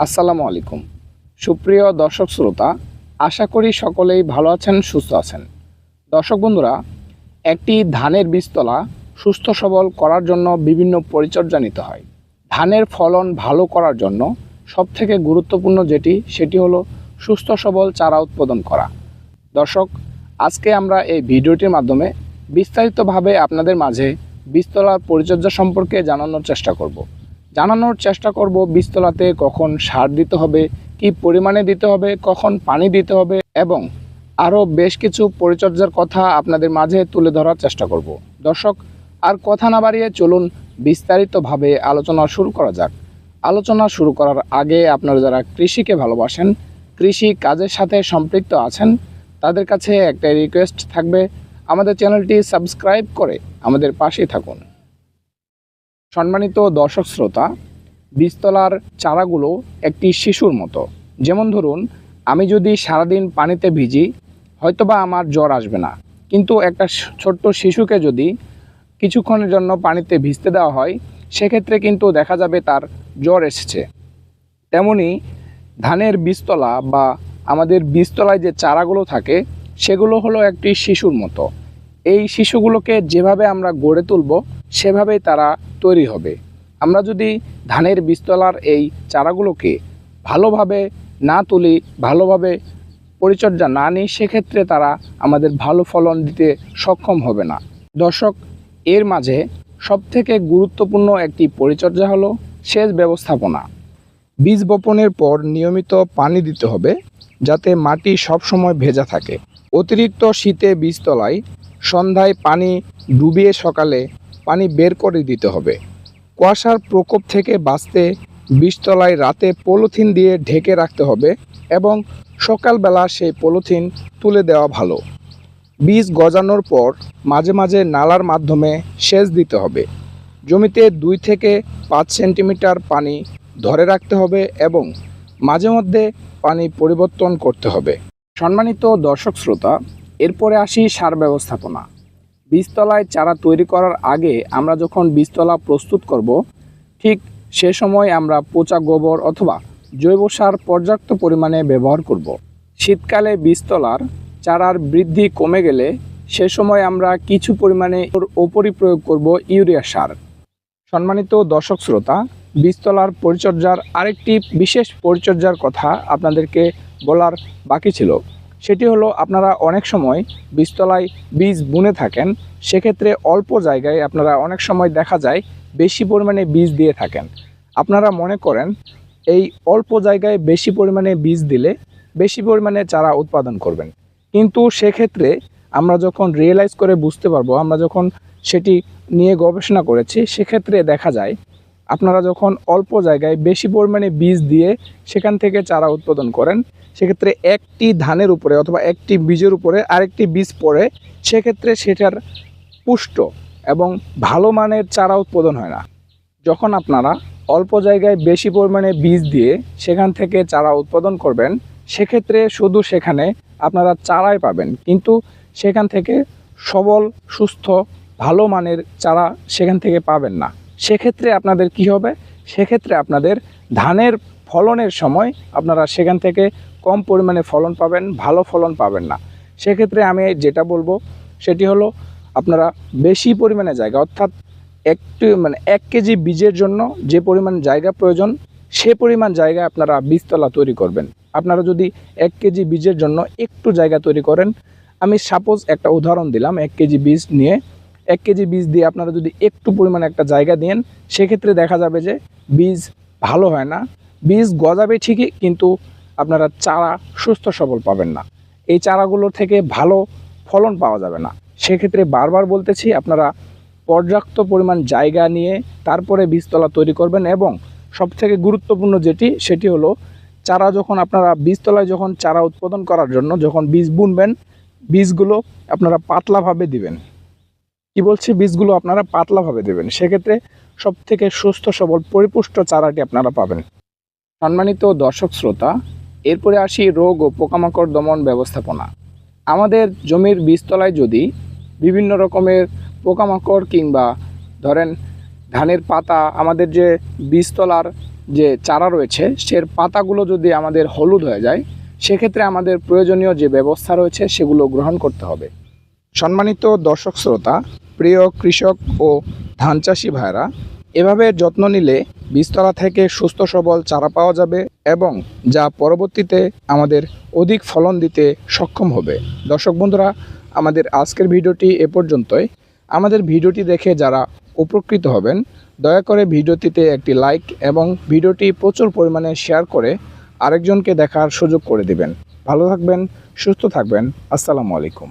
আসসালামু আলাইকুম। সুপ্রিয় দর্শক শ্রোতা, আশা করি সকলেই ভালো আছেন, সুস্থ আছেন। দর্শক বন্ধুরা, একটি ধানের বীজতলা সুস্থ সবল করার জন্য বিভিন্ন পরিচর্যা নিতে হয়। ধানের ফলন ভালো করার জন্য সবথেকে গুরুত্বপূর্ণ যেটি, সেটি হলো সুস্থ সবল চারা উৎপাদন করা। দর্শক, আজকে আমরা এই ভিডিওটির মাধ্যমে বিস্তারিতভাবে আপনাদের মাঝে বীজতলার পরিচর্যা সম্পর্কে জানানোর চেষ্টা করব। জানানোর চেষ্টা করব, বীজতলাতে কখন সার দিতে হবে, কি পরিমাণে দিতে হবে, কখন পানি দিতে হবে এবং আরও বেশ কিছু পরিচর্যার কথা আপনাদের মাঝে তুলে ধরার চেষ্টা করব। দর্শক, আর কথা না বাড়িয়ে চলুন বিস্তারিতভাবে আলোচনা শুরু করা যাক। আলোচনা শুরু করার আগে আপনারা যারা কৃষিকে ভালোবাসেন, কৃষি কাজের সাথে সম্পৃক্ত আছেন, তাদের কাছে একটা রিকোয়েস্ট থাকবে, আমাদের চ্যানেলটি সাবস্ক্রাইব করে আমাদের পাশেই থাকুন। সম্মানিত দর্শক শ্রোতা, বীজতলার চারাগুলো একটি শিশুর মতো। যেমন ধরুন, আমি যদি সারাদিন পানিতে ভিজি, হয়তোবা আমার জ্বর আসবে না। কিন্তু একটা ছোট্ট শিশুকে যদি কিছুক্ষণের জন্য পানিতে ভিজতে দেওয়া হয়, সেক্ষেত্রে কিন্তু দেখা যাবে তার জ্বর এসেছে। তেমনি ধানের বীজতলা বা আমাদের বীজতলায় যে চারাগুলো থাকে, সেগুলো হলো একটি শিশুর মতো। এই শিশুগুলোকে যেভাবে আমরা গড়ে তুলব সেভাবেই তারা তৈরি হবে। আমরা যদি ধানের বীজতলার এই চারাগুলোকে ভালোভাবে না তুলি, ভালোভাবে পরিচর্যা না নিই, সেক্ষেত্রে তারা আমাদের ভালো ফলন দিতে সক্ষম হবে না। দর্শক, এর মাঝে সবথেকে গুরুত্বপূর্ণ একটি পরিচর্যা হলো সেচ ব্যবস্থাপনা। বীজ বপনের পর নিয়মিত পানি দিতে হবে যাতে মাটি সবসময় ভেজা থাকে। অতিরিক্ত শীতে বীজতলায় সন্ধ্যায় পানি ডুবিয়ে সকালে পানি বের করে দিতে হবে। কুয়াশার প্রকোপ থেকে বাঁচতে বীজতলায় রাতে পলিথিন দিয়ে ঢেকে রাখতে হবে এবং সকালবেলা সেই পলিথিন তুলে দেওয়া ভালো। বীজ গজানোর পর মাঝে মাঝে নালার মাধ্যমে সেচ দিতে হবে। জমিতে দুই থেকে পাঁচ সেন্টিমিটার পানি ধরে রাখতে হবে এবং মাঝে মধ্যে পানি পরিবর্তন করতে হবে। সম্মানিত দর্শক শ্রোতা, এরপরে আসি সার ব্যবস্থাপনা। বীজতলায় চারা তৈরি করার আগে আমরা যখন বীজতলা প্রস্তুত করব, ঠিক সে সময় আমরা পচা গোবর অথবা জৈব সার পর্যাপ্ত পরিমাণে ব্যবহার করব। শীতকালে বীজতলার চারার বৃদ্ধি কমে গেলে সে সময় আমরা কিছু পরিমাণে ওপরই প্রয়োগ করব ইউরিয়া সার সম্মানিত দর্শক শ্রোতা, বীজতলার পরিচর্যার আরেকটি বিশেষ পরিচর্যার কথা আপনাদেরকে বলার বাকি ছিল সেটি হলো আপনারা অনেক সময় বীজতলায় বীজ বুনে থাকেন, সেক্ষেত্রে অল্প জায়গায় আপনারা অনেক সময় দেখা যায় বেশি পরিমাণে বীজ দিয়ে থাকেন। আপনারা মনে করেন এই অল্প জায়গায় বেশি পরিমাণে বীজ দিলে বেশি পরিমাণে চারা উৎপাদন করবেন। কিন্তু সেক্ষেত্রে আমরা যখন রিয়েলাইজ করে বুঝতে পারব, আমরা যখন সেটি নিয়ে গবেষণা করেছি, সেক্ষেত্রে দেখা যায় আপনারা যখন অল্প জায়গায় বেশি পরিমাণে বীজ দিয়ে সেখান থেকে চারা উৎপাদন করেন, সেক্ষেত্রে একটি ধানের উপরে অথবা একটি বীজের উপরে আরেকটি বীজ পড়ে, সেক্ষেত্রে সেটার পুষ্ট এবং ভালো মানের চারা উৎপাদন হয় না। যখন আপনারা অল্প জায়গায় বেশি পরিমাণে বীজ দিয়ে সেখান থেকে চারা উৎপাদন করবেন, সেক্ষেত্রে শুধু সেখানে আপনারা চারাই পাবেন, কিন্তু সেখান থেকে সবল, সুস্থ, ভালো মানের চারা সেখান থেকে পাবেন না। সেক্ষেত্রে আপনাদের কি হবে? সেক্ষেত্রে আপনাদের ধানের ফলনের সময় আপনারা সেখান থেকে কম পরিমাণে ফলন পাবেন, ভালো ফলন পাবেন না। সেক্ষেত্রে আমি যেটা বলব, সেটি হলো আপনারা বেশি পরিমাণে জায়গা, অর্থাৎ একটু মানে এক কেজি বীজের জন্য যে পরিমাণ জায়গা প্রয়োজন, সে পরিমাণ জায়গায় আপনারা বীজতলা তৈরি করবেন। আপনারা যদি এক কেজি বীজের জন্য একটু জায়গা তৈরি করেন, আমি সাপোজ একটা উদাহরণ দিলাম, এক কেজি বীজ নিয়ে এক কেজি বীজ দিয়ে আপনারা যদি একটু পরিমাণে একটা জায়গা দেন, সেক্ষেত্রে দেখা যাবে যে বীজ ভালো হয় না। বীজ গজাবে ঠিকই, কিন্তু আপনারা চারা সুস্থ সবল পাবেন না। এই চারাগুলোর থেকে ভালো ফলন পাওয়া যাবে না। সেক্ষেত্রে বারবার বলতেছি, আপনারা পর্যাপ্ত পরিমাণ জায়গা নিয়ে তারপরে বীজতলা তৈরি করবেন এবং সবথেকে গুরুত্বপূর্ণ যেটি, সেটি হলো চারা যখন আপনারা বীজতলায় যখন চারা উৎপাদন করার জন্য যখন বীজ বুনবেন, বীজগুলো আপনারা পাতলাভাবে দিবেন। কি বলছি? বীজগুলো আপনারা পাতলাভাবে দেবেন। সেক্ষেত্রে সব থেকে সুস্থ, সবল, পরিপুষ্ট চারাটি আপনারা পাবেন। সম্মানিত দর্শক শ্রোতা, এরপরে আসি রোগ ও পোকামাকড় দমন ব্যবস্থাপনা। আমাদের জমির বীজতলায় যদি বিভিন্ন রকমের পোকামাকড় কিংবা ধরেন ধানের পাতা, আমাদের যে বীজতলার যে চারা রয়েছে সে পাতাগুলো যদি আমাদের হলুদ হয়ে যায়, সেক্ষেত্রে আমাদের প্রয়োজনীয় যে ব্যবস্থা রয়েছে, সেগুলো গ্রহণ করতে হবে। সম্মানিত দর্শক শ্রোতা প্রিয় কৃষক ও ধান চাষি ভাইরা এভাবে যত্ন নিলে বীজতলা থেকে সুস্থ সবল চারা পাওয়া যাবে এবং যা পরবর্তীতে আমাদের অধিক ফলন দিতে সক্ষম হবে। দর্শক বন্ধুরা, আমাদের আজকের ভিডিওটি এ পর্যন্তই। আমাদের ভিডিওটি দেখে যারা উপকৃত হবেন, দয়া করে ভিডিওটিতে একটি লাইক এবং ভিডিওটি প্রচুর পরিমাণে শেয়ার করে আরেকজনকে দেখার সুযোগ করে দিবেন। ভালো থাকবেন, সুস্থ থাকবেন। আসসালামু আলাইকুম।